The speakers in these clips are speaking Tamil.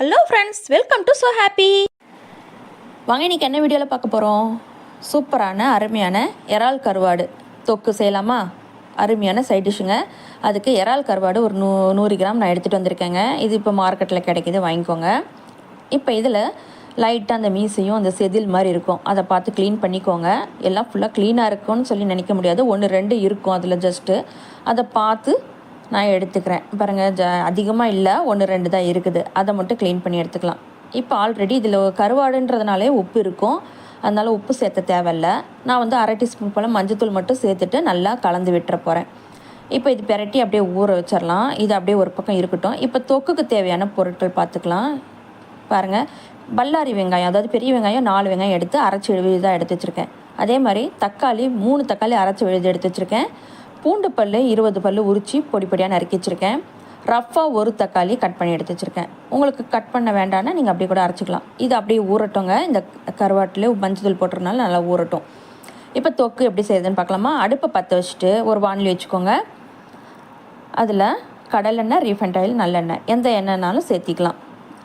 Hello friends welcome to so happy வாங்க இன்றைக்கி என்ன வீடியோவில் பார்க்க போகிறோம் சூப்பரான அருமையான இறால் கருவாடு. தொக்கு செய்யலாமா? அருமையான சைட் டிஷ்ஷுங்க அதுக்கு இறால் கருவாடு ஒரு நூ நூறு கிராம் நான் எடுத்துகிட்டு வந்திருக்கேங்க. இது இப்போ மார்க்கெட்டில் கிடைக்கிது வாங்கிக்கோங்க. இப்போ இதில் லைட்டாக அந்த மீசையும் அந்த செதில் மாதிரி இருக்கும். அதை பார்த்து க்ளீன் பண்ணிக்கோங்க. எல்லாம் ஃபுல்லாக க்ளீனாக இருக்கும்னு சொல்லி நினைக்க முடியாது. ஒன்று ரெண்டு இருக்கும் அதில் ஜஸ்ட்டு அதை பார்த்து நான் எடுத்துக்கிறேன். பாருங்கள் ஜ அதிகமாக இல்லை ஒன்று ரெண்டு தான் இருக்குது. அதை மட்டும் க்ளீன் பண்ணி எடுத்துக்கலாம். இப்போ ஆல்ரெடி இதில் கருவாடுன்றதுனாலே உப்பு இருக்கும். அதனால் உப்பு சேர்த்த தேவையில்ல. நான் வந்து அரை டீஸ்பூன் போல் மஞ்சத்தூள் மட்டும் சேர்த்துட்டு நல்லா கலந்து விட்டுற போகிறேன் இப்போ இது பெரட்டி அப்படியே ஊற வச்சிடலாம். இது அப்படியே ஒரு பக்கம் இருக்கட்டும். இப்போ தொக்குக்கு தேவையான பொருட்கள் பார்த்துக்கலாம். பாருங்கள் பல்லாரி வெங்காயம் அதாவது பெரிய வெங்காயம் நாலு வெங்காயம் எடுத்து அரைச்சி விழுதாக எடுத்து வச்சுருக்கேன். அதே மாதிரி தக்காளி மூணு தக்காளி அரைச்சி எழுதி எடுத்து வச்சுருக்கேன். பூண்டு பல் இருபது பல் உரித்து பொடி பொடியாக நறுக்கி வச்சுருக்கேன். ரஃப்பாக ஒரு தக்காளி கட் பண்ணி எடுத்து வச்சுருக்கேன். உங்களுக்கு கட் பண்ண வேண்டாம்னா நீங்கள் அப்படியே கூட அரைச்சிக்கலாம். இது அப்படியே ஊறட்டுங்க. இந்த கருவாட்டில் மஞ்சள் போட்டுறதுனால நல்லா ஊறட்டும். இப்போ தொக்கு எப்படி செய்யுதுன்னு பார்க்கலாமா? அடுப்பை பற்ற வச்சுட்டு ஒரு வானிலை வச்சுக்கோங்க. அதில் கடலெண்ணெய் ரீஃபைண்ட் ஆயில் நல்லெண்ணெய். எந்த எண்ணெய்னாலும் சேர்த்திக்கலாம்.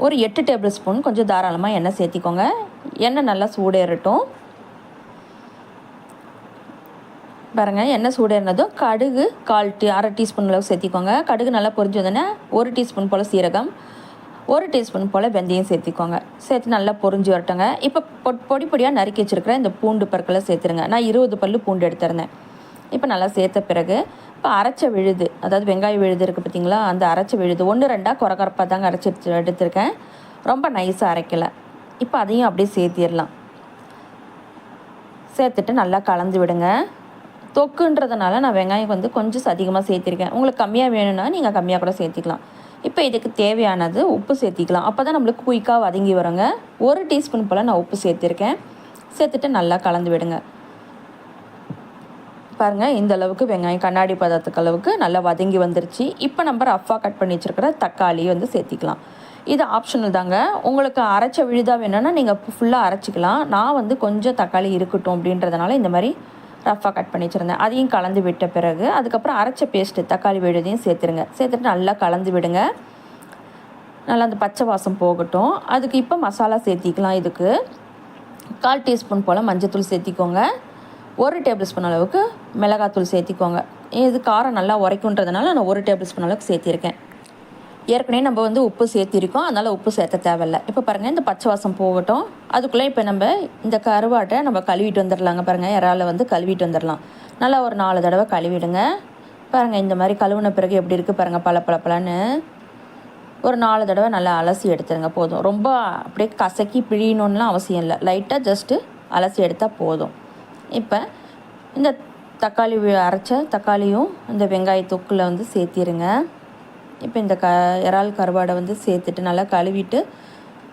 ஒரு எட்டு டேபிள் ஸ்பூன் கொஞ்சம் தாராளமாக எண்ணெய் சேர்த்திக்கோங்க. எண்ணெய் நல்லா சூடேறட்டும். பாருங்கள் எண்ணெய் சூடேறினதும் கடுகு கால் டீ அரை டீஸ்பூன் அளவு சேர்த்திக்கோங்க. கடுகு நல்லா பொரிஞ்சு வந்தோடனே ஒரு டீஸ்பூன் போல் சீரகம் ஒரு டீஸ்பூன் போல் வெந்தயம் சேர்த்திக்கோங்க. சேர்த்து நல்லா பொரிஞ்சு வரட்டுங்க. இப்போ பொ பொடி பொடியாக நறுக்கி வச்சுருக்கிற இந்த பூண்டு பற்களை சேர்த்துருங்க. நான் இருபது பல்லு பூண்டு எடுத்திருந்தேன். இப்போ நல்லா சேர்த்த பிறகு இப்போ அரைச்ச விழுது அதாவது வெங்காய விழுது இருக்குது பார்த்தீங்களா அந்த அரைச்ச விழுது ஒன்று ரெண்டாக குறகரப்பாக தாங்க அரைச்சி எடுத்திருக்கேன். ரொம்ப நைஸாக அரைக்கலை. இப்போ அதையும் அப்படியே சேர்த்திடலாம். சேர்த்துட்டு நல்லா கலந்து விடுங்க. தொக்குன்றதுனால நான் வெங்காயம் வந்து கொஞ்சம் அதிகமாக சேர்த்திருக்கேன். உங்களுக்கு கம்மியாக வேணும்னா நீங்கள் கம்மியாக கூட சேர்த்திக்கலாம். இப்போ இதுக்கு தேவையானது உப்பு சேர்த்திக்கலாம். அப்போ தான் நம்மளுக்கு குயிக்காக வதங்கி வருங்க. ஒரு டீஸ்பூன் போல் நான் உப்பு சேர்த்திருக்கேன். சேர்த்துட்டு நல்லா கலந்து விடுங்க. பாருங்கள் இந்த அளவுக்கு வெங்காயம் கண்ணாடி பதத்துக்கு அளவுக்கு நல்லா வதங்கி வந்துருச்சு. இப்போ நம்ம ரஃபாக கட் பண்ணி வச்சுருக்கிற தக்காளி வந்து சேர்த்திக்கலாம். இது ஆப்ஷனல் தாங்க. உங்களுக்கு அரைச்ச விழுதாக வேணும்னா நீங்கள் ஃபுல்லாக அரைச்சிக்கலாம். நான் வந்து கொஞ்சம் தக்காளி இருக்கட்டும் அப்படின்றதுனால இந்த மாதிரி ரஃபாக கட் பண்ணி வச்சுருந்தேன். அதையும் கலந்து விட்ட பிறகு அதுக்கப்புறம் அரைச்ச பேஸ்ட்டு தக்காளி விழுதையும் சேர்த்துருங்க. சேர்த்துட்டு நல்லா கலந்து விடுங்க. நல்லா அந்த பச்சை வாசம் போகட்டும். அதுக்கு இப்போ மசாலா சேர்த்திக்கலாம் இதுக்கு. கால் டீஸ்பூன் போல் மஞ்சத்தூள் சேர்த்திக்கோங்க. ஒரு டேபிள் ஸ்பூன் அளவுக்கு மிளகாத்தூள் சேர்த்திக்கோங்க. இது காரம் நல்லா உரைக்குன்றதுனால நான் ஒரு டேபிள் ஸ்பூன் அளவுக்கு சேர்த்திருக்கேன். ஏற்கனவே நம்ம வந்து உப்பு சேர்த்திருக்கோம். அதனால் உப்பு சேர்த்த தேவையில்ல. இப்போ பாருங்கள் இந்த பச்சை வாசம் போகட்டும். அதுக்குள்ளே இப்போ நம்ம இந்த கருவாட்டை நம்ம கழுவிட்டு வந்துடலாங்க பாருங்கள் இறால வந்து கழுவிட்டு வந்துடலாம் நல்லா ஒரு நாலு தடவை கழுவிடுங்க. பாருங்கள் இந்த மாதிரி கழுவுன பிறகு எப்படி இருக்குது பாருங்கள் பல பல பலன்னு ஒரு நாலு தடவை நல்லா அலசி எடுத்துருங்க போதும். ரொம்ப அப்படியே கசக்கி பிழியணுன்னுலாம் அவசியம் இல்லை. லைட்டாக ஜஸ்ட்டு அலசி எடுத்தால் போதும். இப்போ இந்த தக்காளி அரைச்ச தக்காளியும் இந்த வெங்காய தொக்கில் வந்து சேர்த்திருங்க. இப்போ இந்த க இறால் கருவாடை வந்து சேர்த்துட்டு நல்லா கழுவிட்டு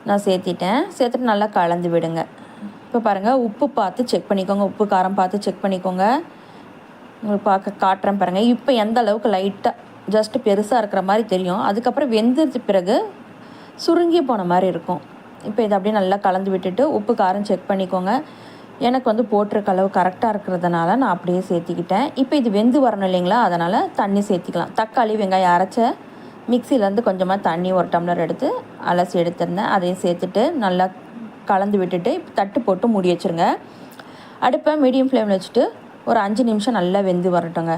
நான் சேர்த்திட்டேன். சேர்த்துட்டு நல்லா கலந்து விடுங்க. இப்போ பாருங்கள் உப்பு பார்த்து செக் பண்ணிக்கோங்க. உப்பு காரம் பார்த்து செக் பண்ணிக்கோங்க. உங்களுக்கு பார்க்க காட்டுறேன் பாருங்கள் இப்போ எந்த அளவுக்கு லைட்டாக ஜஸ்ட்டு பெருசாக இருக்கிற மாதிரி தெரியும். அதுக்கப்புறம் வெந்ததுக்கு பிறகு சுருங்கி போன மாதிரி இருக்கும். இப்போ இதை அப்படியே நல்லா கலந்து விட்டுட்டு உப்பு காரம் செக் பண்ணிக்கோங்க. எனக்கு வந்து போட்டிருக்க அளவு கரெக்டாக இருக்கிறதுனால நான் அப்படியே சேர்த்திக்கிட்டேன். இப்போ இது வெந்து வரணும் இல்லைங்களா? அதனால் தண்ணி சேர்த்திக்கலாம். தக்காளி வெங்காயம் அரைச்ச மிக்சிலேருந்து கொஞ்சமாக தண்ணி ஒரு டம்ளர் எடுத்து அலசி எடுத்திருந்தேன். அதையும் சேர்த்துட்டு நல்லா கலந்து விட்டுட்டு இப்போ தட்டு போட்டு மூடி வச்சுருங்க. அடுப்பை மீடியம் ஃப்ளேமில் வச்சுட்டு ஒரு அஞ்சு நிமிஷம் நல்லா வெந்து வரட்டுங்க.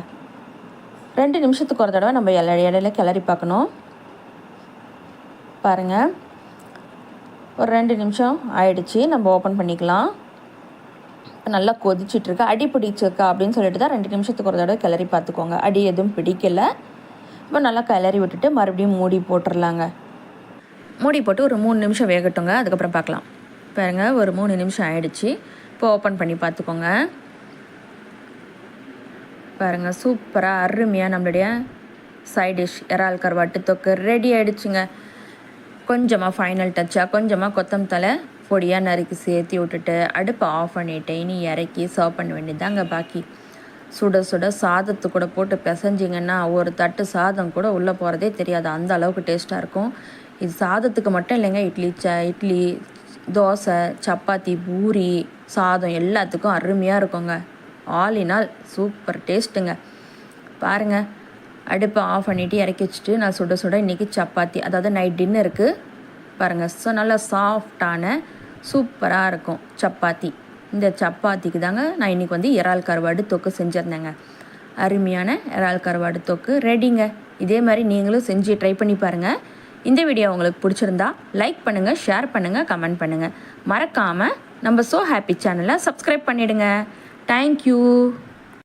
ரெண்டு நிமிஷத்துக்கு ஒரு தடவை நம்ம எல்லா இடையில கிளறி பார்க்கணும். பாருங்கள் ஒரு ரெண்டு நிமிஷம் ஆயிடுச்சு. நம்ம ஓப்பன் பண்ணிக்கலாம். நல்லா கொதிச்சிட்ருக்கு அடி பிடிச்சிருக்கா அப்படின்னு சொல்லிட்டு தான் ரெண்டு நிமிஷத்துக்கு ஒரு தடவை கிளறி பார்த்துக்கோங்க. அடி எதுவும் பிடிக்கலை. இப்போ நல்லா கிளறி விட்டுட்டு மறுபடியும் மூடி போட்டுடலாங்க மூடி போட்டு ஒரு மூணு நிமிஷம் வேகட்டுங்க அதுக்கப்புறம் பார்க்கலாம் பாருங்க ஒரு மூணு நிமிஷம் ஆயிடுச்சு. இப்போ ஓப்பன் பண்ணி பார்த்துக்கோங்க. பாருங்கள் சூப்பராக அருமையாக நம்மளுடைய சைட் டிஷ் இறால் கருவாட்டு தொக்கு ரெடி ஆகிடுச்சுங்க கொஞ்சமாக ஃபைனல் டச்சாக கொஞ்சமாக கொத்தம் தலை பொடியாக நறுக்கி சேர்த்து விட்டுட்டு அடுப்பை ஆஃப் பண்ணிவிட்டு இனி இறக்கி சர்வ் பண்ண வேண்டியதாங்க பாக்கி. சுட சுட சாதத்து கூட போட்டு பிசைஞ்சிங்கன்னா ஒரு தட்டு சாதம் கூட உள்ளே போகிறதே தெரியாது. அந்த அளவுக்கு டேஸ்ட்டாக இருக்கும். இது சாதத்துக்கு மட்டும் இல்லைங்க. இட்லி ச இட்லி தோசை சப்பாத்தி பூரி சாதம் எல்லாத்துக்கும் அருமையாக இருக்குங்க. ஆல் இன் ஆல் சூப்பர் டேஸ்ட்டுங்க பாருங்கள் அடுப்பை ஆஃப் பண்ணிவிட்டு இறக்கி வச்சுட்டு நான் சுட சுட இன்றைக்கி சப்பாத்தி அதாவது நைட் டின்னருக்கு பாருங்கள் ஸோ நல்லா சாஃப்டான சூப்பராக இருக்கும் சப்பாத்தி. இந்த சப்பாத்திக்கு தாங்க நான் இன்றைக்கி வந்து இறால் கருவாடு தொக்கு செஞ்சுருந்தேங்க. அருமையான இறால் கருவாடு தொக்கு ரெடிங்க. இதே மாதிரி நீங்களும் செஞ்சு ட்ரை பண்ணி பாருங்கள் இந்த வீடியோ உங்களுக்கு பிடிச்சிருந்தா லைக் பண்ணுங்கள் ஷேர் பண்ணுங்கள் கமெண்ட் பண்ணுங்கள் மறக்காமல் நம்ம ஸோ ஹாப்பி சேனலை சப்ஸ்கிரைப் பண்ணிவிடுங்க தேங்க்யூ